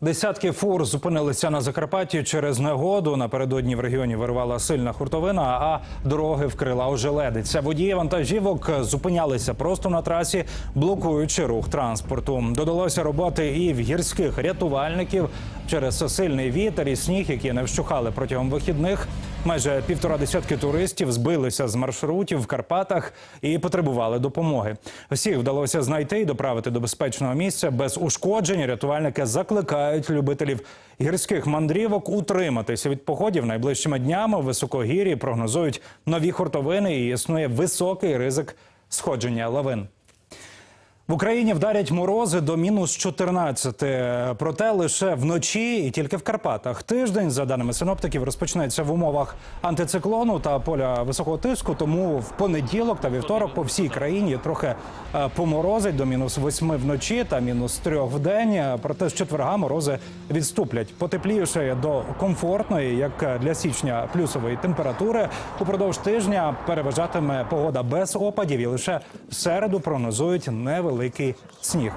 Десятки фур зупинилися на Закарпатті через негоду. Напередодні в регіоні вирвала сильна хуртовина, а дороги вкрила ожеледиця. Водії вантажівок зупинялися просто на трасі, блокуючи рух транспорту. Додалося роботи і в гірських рятувальників через сильний вітер і сніг, які не вщухали протягом вихідних. Майже півтора десятки туристів збилися з маршрутів в Карпатах і потребували допомоги. Всіх вдалося знайти і доправити до безпечного місця без ушкоджень. Рятувальники закликають любителів гірських мандрівок утриматися від походів найближчими днями. в високогір'ї прогнозують нові хуртовини і існує високий ризик сходження лавин. В Україні вдарять морози до мінус 14, проте лише вночі і тільки в Карпатах. Тиждень, за даними синоптиків, розпочнеться в умовах антициклону та поля високого тиску. Тому в понеділок та вівторок по всій країні трохи е, поморозить до мінус 8 вночі та мінус 3 в день. Проте з четверга морози відступлять. Потепліше до комфортної, як для січня, плюсової температури. Упродовж тижня переважатиме погода без опадів і лише в середу прогнозують невеликий сніг.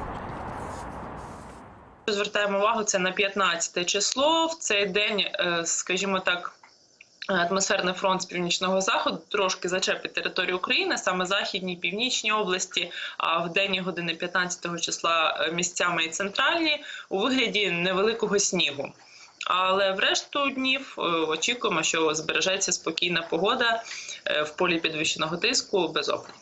Звертаємо увагу це на 15 число. В цей день, е, скажімо так. Атмосферний фронт з північного заходу трошки зачепить територію України, саме західні, північні області. А в денні години 15 числа е, місцями і центральні у вигляді невеликого снігу. Але в решту днів е, очікуємо, що збережеться спокійна погода е, в полі підвищеного тиску без опадів.